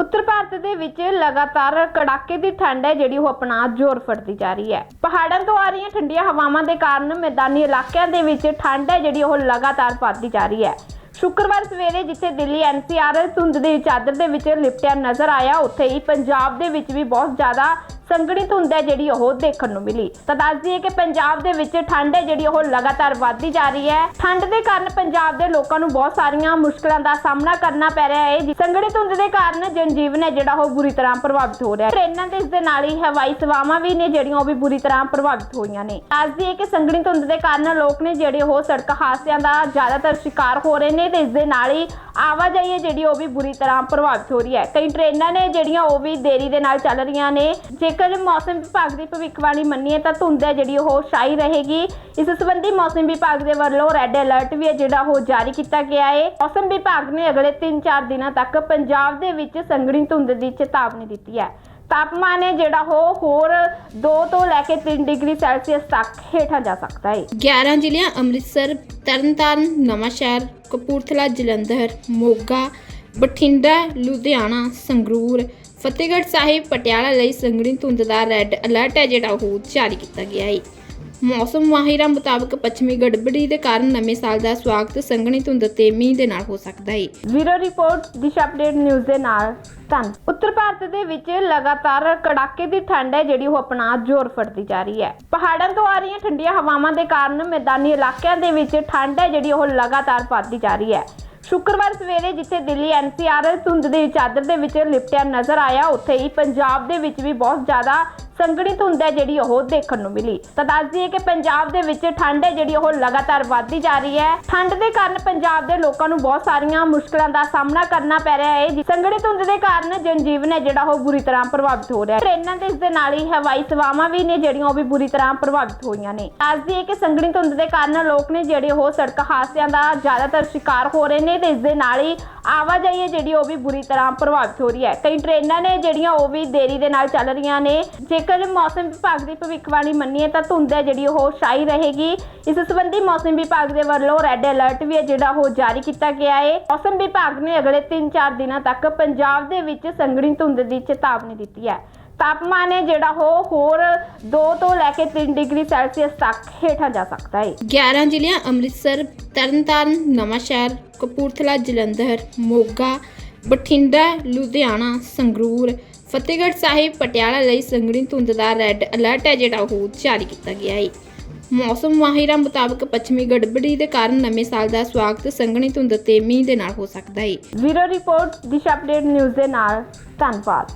ਉੱਤਰ ਭਾਰਤ ਦੇ ਵਿੱਚ ਲਗਾਤਾਰ ਕੜਾਕੇ ਦੀ ਠੰਡ ਹੈ, ਜਿਹੜੀ ਉਹ ਆਪਣਾ ਜ਼ੋਰ ਫੜਦੀ ਜਾ ਰਹੀ ਹੈ। ਪਹਾੜਾਂ ਤੋਂ ਆ ਰਹੀਆਂ ਠੰਡੀਆਂ ਹਵਾਵਾਂ ਦੇ ਕਾਰਨ ਮੈਦਾਨੀ ਇਲਾਕਿਆਂ ਦੇ ਵਿੱਚ ਠੰਡ ਹੈ, ਜਿਹੜੀ ਉਹ ਲਗਾਤਾਰ ਵੱਧਦੀ ਜਾ ਰਹੀ ਹੈ। ਸ਼ੁੱਕਰਵਾਰ ਸਵੇਰੇ ਜਿੱਥੇ ਦਿੱਲੀ ਐਨਸੀਆਰ ਧੁੰਦ ਦੀ ਚਾਦਰ ਦੇ ਵਿੱਚ ਲਿਪਟਿਆ ਨਜ਼ਰ ਆਇਆ, ਉੱਥੇ ਹੀ ਪੰਜਾਬ ਦੇ ਵਿੱਚ ਵੀ ਬਹੁਤ ਜ਼ਿਆਦਾ ਸੰਘਣੀ ਧੁੰਦ ਹੈ ਜਿਹੜੀ ਉਹ ਦੇਖਣ ਨੂੰ ਮਿਲੀ। ਤਾਂ ਦੱਸ ਦਈਏ ਕਿ ਪੰਜਾਬ ਦੇ ਵਿੱਚ ਠੰਡ ਹੈ, ਜਿਹੜੀ ਉਹ ਲਗਾਤਾਰ ਵੱਧਦੀ ਜਾ ਰਹੀ ਹੈ। ਠੰਡ ਦੇ ਕਾਰਨ ਪੰਜਾਬ ਦੇ ਲੋਕਾਂ ਨੂੰ ਬਹੁਤ ਸਾਰੀਆਂ ਮੁਸ਼ਕਲਾਂ ਦਾ ਸਾਹਮਣਾ ਕਰਨਾ ਪੈ ਰਿਹਾ ਹੈ। ਜੀ ਧੁੰਦ ਦੇ ਕਾਰਨ ਜਨਜੀਵਨ ਹੈ ਜਿਹੜਾ ਉਹ ਬੁਰੀ ਤਰ੍ਹਾਂ ਪ੍ਰਭਾਵਿਤ ਹੋ ਰਿਹਾ ਹੈ। ਟ੍ਰੇਨਾਂ ਦੇ ਇਸ ਦੇ ਨਾਲ ਹੀ ਹਵਾਈ ਸੇਵਾਵਾਂ ਵੀ ਨੇ, ਜਿਹੜੀਆਂ ਉਹ ਵੀ ਬੁਰੀ ਤਰ੍ਹਾਂ ਪ੍ਰਭਾਵਿਤ ਹੋਈਆਂ ਨੇ। ਦੱਸ ਦਈਏ ਕਿ ਸੰਘਣੀ ਧੁੰਦ ਦੇ ਕਾਰਨ ਲੋਕ ਨੇ ਜਿਹੜੇ ਉਹ ਸੜਕ ਹਾਦਸਿਆਂ ਦਾ ਜ਼ਿਆਦਾਤਰ ਸ਼ਿਕਾਰ ਹੋ ਰਹੇ ਨੇ ਤੇ ਇਸ ਦੇ ਨਾਲ ਹੀ ਆਵਾਜਾਈ ਹੈ, ਜਿਹੜੀ ਉਹ ਵੀ ਬੁਰੀ ਤਰ੍ਹਾਂ ਪ੍ਰਭਾਵਿਤ ਹੋ ਰਹੀ ਹੈ। ਕਈ ਟ੍ਰੇਨਾਂ ਨੇ ਜਿਹੜੀਆਂ ਉਹ ਵੀ ਦੇਰੀ ਦੇ ਨਾਲ ਚੱਲ ਰਹੀਆਂ ਨੇ। ਜੇਕਰ ਮੌਸਮ ਵਿਭਾਗ ਦੀ ਭਵਿੱਖਬਾਣੀ ਮੰਨੀਏ ਤਾਂ ਧੁੰਦ ਹੈ ਜਿਹੜੀ ਉਹ ਛਾਈ ਰਹੇਗੀ। ਇਸ ਸੰਬੰਧੀ ਮੌਸਮ ਵਿਭਾਗ ਦੇ ਵੱਲੋਂ ਰੈੱਡ ਅਲਰਟ ਵੀ ਹੈ ਜਿਹੜਾ ਉਹ ਜਾਰੀ ਕੀਤਾ ਗਿਆ ਹੈ। ਮੌਸਮ ਵਿਭਾਗ ਨੇ ਅਗਲੇ 3-4 ਦਿਨਾਂ ਤੱਕ ਪੰਜਾਬ ਦੇ ਵਿੱਚ ਸੰਘਣੀ ਧੁੰਦ ਦੀ ਚੇਤਾਵਨੀ ਦਿੱਤੀ ਹੈ। ਤਾਪਮਾਨ ਹੈ ਜਿਹੜਾ ਉਹ ਹੋਰ 2 ਤੋਂ ਲੈ ਕੇ 3 ਡਿਗਰੀ ਸੈਲਸੀਅਸ ਤੱਕ ਹੇਠਾਂ ਜਾ ਸਕਦਾ ਹੈ। 11 ਜ਼ਿਲ੍ਹਿਆਂ ਅੰਮ੍ਰਿਤਸਰ, ਤਰਨਤਾਰਨ, ਨਵਾਂਸ਼ਹਿਰ, ਕਪੂਰਥਲਾ, ਜਲੰਧਰ, ਮੋਗਾ, ਬਠਿੰਡਾ, ਲੁਧਿਆਣਾ, ਸੰਗਰੂਰ ਫਤਿਹਗੜ੍ਹ ਸਾਹਿਬ, ਪਟਿਆਲਾ ਲਈ ਸੰਘਣੀ ਧੁੰਦ ਦਾ ਰੈੱਡ ਅਲਰਟ ਹੈ, ਜਿਹੜਾ ਉਹ ਜਾਰੀ ਕੀਤਾ ਗਿਆ ਹੈ ਮੌਸਮ ਮਾਹਿਰਾਂ ਮੁਤਾਬਕ ਪੱਛਮੀ ਗੜਬੜੀ ਦੇ ਕਾਰਨ ਨਵੇਂ ਸਾਲ ਦਾ ਸਵਾਗਤ ਸੰਘਣੀ ਧੁੰਦ ਤੇ ਮੀਂਹ ਦੇ ਨਾਲ ਹੋ ਸਕਦਾ ਹੈ zero report, Disha update news ਦੇ ਨਾਲ ਧੰਨ। ਉੱਤਰ ਭਾਰਤ ਦੇ ਵਿੱਚ ਲਗਾਤਾਰ ਕੜਾਕੇ ਦੀ ਠੰਡ ਹੈ, ਜਿਹੜੀ ਉਹ ਆਪਣਾ ਜ਼ੋਰ ਫੜਦੀ ਜਾ ਰਹੀ ਹੈ। ਪਹਾੜਾਂ ਤੋਂ ਆ ਰਹੀਆਂ ਠੰਡੀਆਂ ਹਵਾਵਾਂ ਦੇ ਕਾਰਨ ਮੈਦਾਨੀ ਇਲਾਕਿਆਂ ਦੇ ਵਿੱਚ ਠੰਡ ਹੈ, ਜਿਹੜੀ ਉਹ ਲਗਾਤਾਰ ਵੱਧਦੀ ਜਾ ਰਹੀ ਹੈ। ਸ਼ੁੱਕਰਵਾਰ ਸਵੇਰੇ ਜਿੱਥੇ ਦਿੱਲੀ ਐਨਸੀਆਰ ਧੁੰਦ ਦੀ ਚਾਦਰ ਦੇ ਵਿੱਚ ਲਿਪਟਿਆ ਨਜ਼ਰ ਆਇਆ, ਉੱਥੇ ਹੀ ਪੰਜਾਬ ਦੇ ਵਿੱਚ ਵੀ ਬਹੁਤ ਜ਼ਿਆਦਾ ਸੰਘਣੀ ਧੁੰਦ ਹੈ ਜਿਹੜੀ ਉਹ ਦੇਖਣ ਨੂੰ ਮਿਲੀ। ਤਾਂ ਦੱਸ ਦਈਏ ਕਿ ਪੰਜਾਬ ਦੇ ਵਿੱਚ ਠੰਡ ਹੈ, ਜਿਹੜੀ ਉਹ ਲਗਾਤਾਰ ਵੱਧਦੀ ਜਾ ਰਹੀ ਹੈ। ਠੰਡ ਦੇ ਕਾਰਨ ਪੰਜਾਬ ਦੇ ਲੋਕਾਂ ਨੂੰ ਬਹੁਤ ਸਾਰੀਆਂ ਮੁਸ਼ਕਲਾਂ ਦਾ ਸਾਹਮਣਾ ਕਰਨਾ ਪੈ ਰਿਹਾ ਹੈ। ਜੀ ਸੰਘਣੀ ਧੁੰਦ ਦੇ ਕਾਰਨ ਜਨਜੀਵਨ ਹੈ, ਜਿਹੜਾ ਉਹ ਬੁਰੀ ਤਰ੍ਹਾਂ ਪ੍ਰਭਾਵਿਤ ਹੋ ਰਿਹਾ ਹੈ। ਟ੍ਰੇਨਾਂ ਦੇ ਇਸ ਦੇ ਨਾਲ ਹੀ ਹਵਾਈ ਸੇਵਾਵਾਂ ਵੀ ਨੇ, ਜਿਹੜੀਆਂ ਉਹ ਵੀ ਬੁਰੀ ਤਰ੍ਹਾਂ ਪ੍ਰਭਾਵਿਤ ਹੋਈਆਂ ਨੇ। ਦੱਸ ਦਈਏ ਕਿ ਸੰਘਣੀ ਧੁੰਦ ਦੇ ਕਾਰਨ ਲੋਕ ਨੇ, ਜਿਹੜੇ ਉਹ ਸੜਕ ਹਾਦਸਿਆਂ ਦਾ ਜ਼ਿਆਦਾਤਰ ਸ਼ਿਕਾਰ ਹੋ ਰਹੇ ਨੇ ਤੇ ਇਸ ਦੇ ਨਾਲ ਹੀ ਆਵਾਜਾਈ ਹੈ ਜਿਹੜੀ ਉਹ ਵੀ ਬੁਰੀ ਤਰ੍ਹਾਂ ਪ੍ਰਭਾਵਿਤ ਹੋ ਰਹੀ ਹੈ। ਕਈ ਟ੍ਰੇਨਾਂ ਨੇ ਜਿਹੜੀਆਂ ਉਹ ਵੀ ਦੇਰੀ ਦੇ ਨਾਲ ਚੱਲ ਰਹੀਆਂ ਨੇ। ਜੇਕਰ ਮੌਸਮ ਵਿਭਾਗ ਦੀ ਭਵਿੱਖਬਾਣੀ ਮੰਨੀਏ ਤਾਂ ਧੁੰਦ ਹੈ ਜਿਹੜੀ ਉਹ ਛਾਈ ਰਹੇਗੀ। ਇਸ ਸੰਬੰਧੀ ਮੌਸਮ ਵਿਭਾਗ ਦੇ ਵੱਲੋਂ ਰੈੱਡ ਅਲਰਟ ਵੀ ਹੈ ਜਿਹੜਾ ਉਹ ਜਾਰੀ ਕੀਤਾ ਗਿਆ ਹੈ। ਮੌਸਮ ਵਿਭਾਗ ਨੇ ਅਗਲੇ 3-4 ਦਿਨਾਂ ਤੱਕ ਪੰਜਾਬ ਦੇ ਵਿੱਚ ਸੰਘਣੀ ਧੁੰਦ ਦੀ ਚੇਤਾਵਨੀ ਦਿੱਤੀ ਹੈ। ਤਾਪਮਾਨ ਹੈ ਜਿਹੜਾ ਉਹ ਹੋਰ 2 ਤੋਂ ਲੈ ਕੇ 3 ਡਿਗਰੀ ਸੈਲਸੀਅਸ ਤੱਕ ਹੇਠਾਂ ਜਾ ਸਕਦਾ ਹੈ। 11 ਜ਼ਿਲ੍ਹਿਆਂ ਅੰਮ੍ਰਿਤਸਰ ਤਰਨਤਾਰਨ ਨਵਾਂਸ਼ਹਿਰ ਕਪੂਰਥਲਾ ਜਲੰਧਰ ਮੋਗਾ ਬਠਿੰਡਾ ਲੁਧਿਆਣਾ ਸੰਗਰੂਰ ਫਤਿਹਗੜ੍ਹ ਸਾਹਿਬ ਪਟਿਆਲਾ ਲਈ ਸੰਘਣੀ ਧੁੰਦ ਦਾ ਰੈੱਡ ਅਲਰਟ ਹੈ ਜਿਹੜਾ ਉਹ ਜਾਰੀ ਕੀਤਾ ਗਿਆ ਹੈ। ਮੌਸਮ ਮਾਹਿਰਾਂ ਮੁਤਾਬਕ ਪੱਛਮੀ ਗੜਬੜੀ ਦੇ ਕਾਰਨ ਨਵੇਂ ਸਾਲ ਦਾ ਸਵਾਗਤ ਸੰਘਣੀ ਧੁੰਦ ਤੇ ਮੀਂਹ ਦੇ ਨਾਲ ਹੋ ਸਕਦਾ ਹੈ। Zero report Disha update news ਦੇ ਨਾਲ ਧੰਨਵਾਦ।